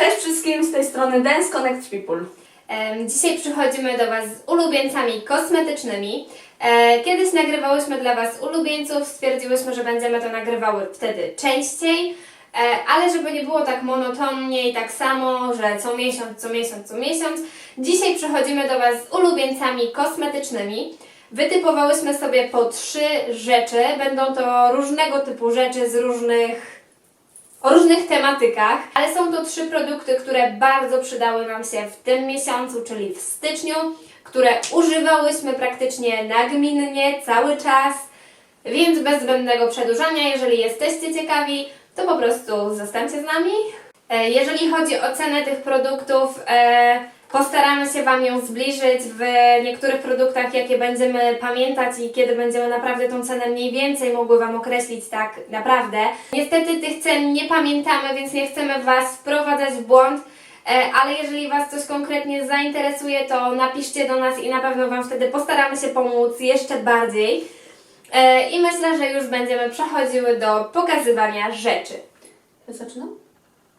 Cześć wszystkim, z tej strony Dance Connect People. Dzisiaj przychodzimy do Was z ulubieńcami kosmetycznymi. E, Kiedyś nagrywałyśmy dla Was ulubieńców, stwierdziłyśmy, że będziemy to nagrywały wtedy częściej, e, ale żeby nie było tak monotonnie i tak samo, że co miesiąc, co miesiąc, co miesiąc, dzisiaj przychodzimy do Was z ulubieńcami kosmetycznymi. Wytypowałyśmy sobie po trzy rzeczy, będą to różnego typu rzeczy z różnych o różnych tematykach, ale są to trzy produkty, które bardzo przydały nam się w tym miesiącu, czyli w styczniu, które używałyśmy praktycznie nagminnie cały czas, więc bez zbędnego przedłużania, jeżeli jesteście ciekawi, to po prostu zostańcie z nami. E, Jeżeli chodzi o cenę tych produktów, e, postaramy się Wam ją zbliżyć w niektórych produktach, jakie będziemy pamiętać i kiedy będziemy naprawdę tą cenę mniej więcej mogły Wam określić tak naprawdę. Niestety tych cen nie pamiętamy, więc nie chcemy Was wprowadzać w błąd. E, Ale jeżeli Was coś konkretnie zainteresuje, to napiszcie do nas i na pewno Wam wtedy postaramy się pomóc jeszcze bardziej. E, I myślę, że już będziemy przechodziły do pokazywania rzeczy. Zaczynam?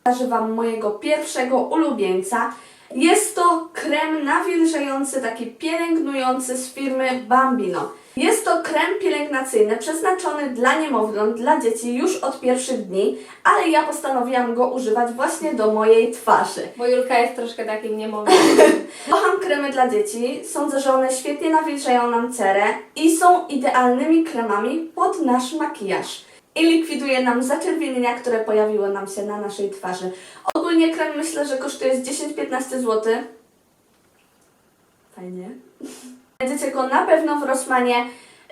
Pokażę Wam mojego pierwszego ulubieńca. Jest to krem nawilżający, taki pielęgnujący z firmy Bambino. Jest to krem pielęgnacyjny przeznaczony dla niemowląt, dla dzieci już od pierwszych dni, ale ja postanowiłam go używać właśnie do mojej twarzy. Bo Julka jest troszkę takim niemowlęciem. Kocham kremy dla dzieci. Sądzę, że one świetnie nawilżają nam cerę i są idealnymi kremami pod nasz makijaż. I likwiduje nam zaczerwienienia, które pojawiły nam się na naszej twarzy. Ogólnie krem myślę, że kosztuje z 10-15 zł. Fajnie. Znajdziecie go na pewno w Rossmanie,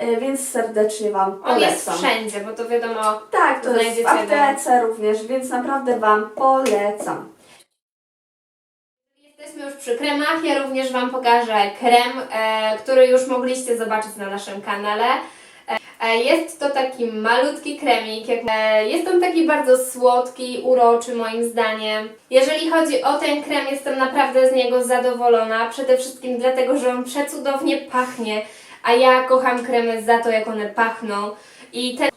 y, więc serdecznie Wam On jest polecam. wszędzie, bo to wiadomo. Tak, to jest w aptece również, więc naprawdę Wam polecam. Jesteśmy już przy kremach. Ja również Wam pokażę krem, e, który już mogliście zobaczyć na naszym kanale. E, jest to taki malutki kremik. E, jest on taki bardzo słodki, uroczy moim zdaniem. Jeżeli chodzi o ten krem, jestem naprawdę z niego zadowolona. Przede wszystkim dlatego, że on przecudownie pachnie, a ja kocham kremy za to, jak one pachną. I ten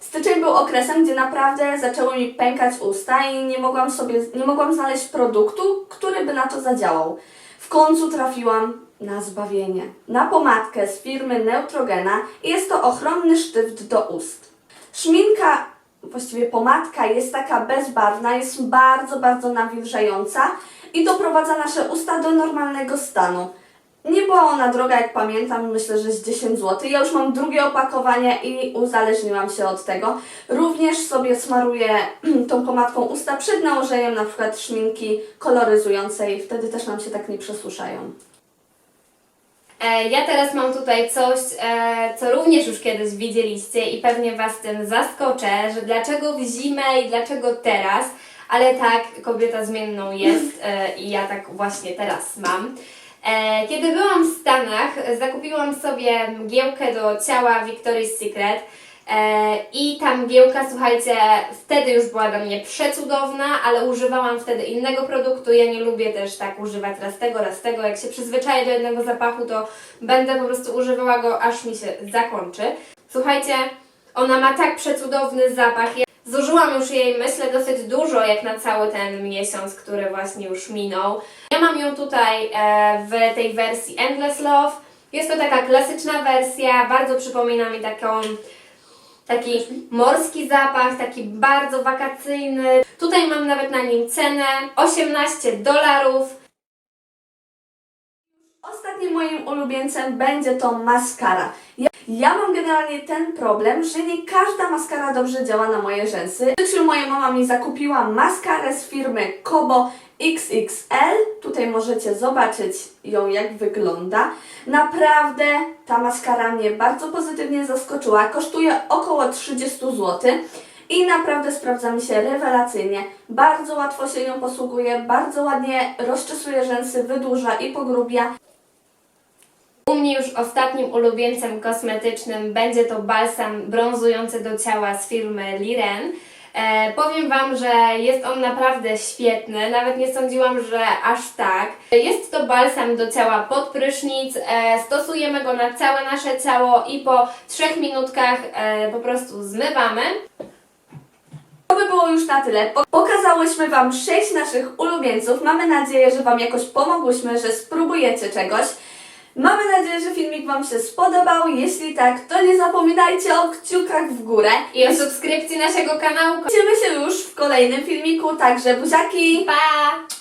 Styczeń był okresem, gdzie naprawdę zaczęły mi pękać usta i nie mogłam sobie, nie mogłam znaleźć produktu, który by na to zadziałał. W końcu trafiłam na zbawienie. Na pomadkę z firmy Neutrogena jest to ochronny sztyft do ust. Szminka, właściwie pomadka jest taka bezbarwna, jest bardzo, bardzo nawilżająca i doprowadza nasze usta do normalnego stanu. Nie była ona droga, jak pamiętam, myślę, że z 10 zł. Ja już mam drugie opakowanie i uzależniłam się od tego. Również sobie smaruję tą pomadką usta przed nałożeniem na przykład szminki koloryzującej. Wtedy też nam się tak nie przesuszają. E, Ja teraz mam tutaj coś, e, co również już kiedyś widzieliście i pewnie Was tym zaskoczę, że dlaczego w zimę i dlaczego teraz, ale tak, kobieta zmienną jest e, i ja tak właśnie teraz mam. Kiedy byłam w Stanach, zakupiłam sobie mgiełkę do ciała Victoria's Secret i ta mgiełka, słuchajcie, wtedy już była dla mnie przecudowna, ale używałam wtedy innego produktu. Ja nie lubię też tak używać raz tego, raz tego. Jak się przyzwyczaję do jednego zapachu, to będę po prostu używała go, aż mi się zakończy. Słuchajcie, ona ma tak przecudowny zapach. Ja Zużyłam już jej, myślę, dosyć dużo, jak na cały ten miesiąc, który właśnie już minął. Ja mam ją tutaj e, w tej wersji Endless Love. Jest to taka klasyczna wersja, bardzo przypomina mi taką taki morski zapach, taki bardzo wakacyjny. Tutaj mam nawet na nim cenę 18 dolarów. Ostatnim moim ulubieńcem będzie to maskara. Ja, ja mam generalnie ten problem, że nie każda maskara dobrze działa na moje rzęsy. W styczniu moja mama mi zakupiła maskarę z firmy Kobo XXL. Tutaj możecie zobaczyć ją jak wygląda. Naprawdę ta maskara mnie bardzo pozytywnie zaskoczyła. Kosztuje około 30 zł. I naprawdę sprawdza mi się rewelacyjnie. Bardzo łatwo się nią posługuje, bardzo ładnie rozczesuje rzęsy, wydłuża i pogrubia. U mnie już ostatnim ulubieńcem kosmetycznym będzie to balsam brązujący do ciała z firmy Liren. E, powiem Wam, że jest on naprawdę świetny, nawet nie sądziłam, że aż tak. Jest to balsam do ciała pod prysznic, e, stosujemy go na całe nasze ciało i po 3 minutkach e, po prostu zmywamy. To by było już na tyle. Po- Pokazałyśmy Wam sześć naszych ulubieńców. Mamy nadzieję, że Wam jakoś pomogłyśmy, że spróbujecie czegoś. Mamy nadzieję, że filmik Wam się spodobał. Jeśli tak, to nie zapominajcie o kciukach w górę. I o subskrypcji naszego kanału. Widzimy się już w kolejnym filmiku, także buziaki! Pa!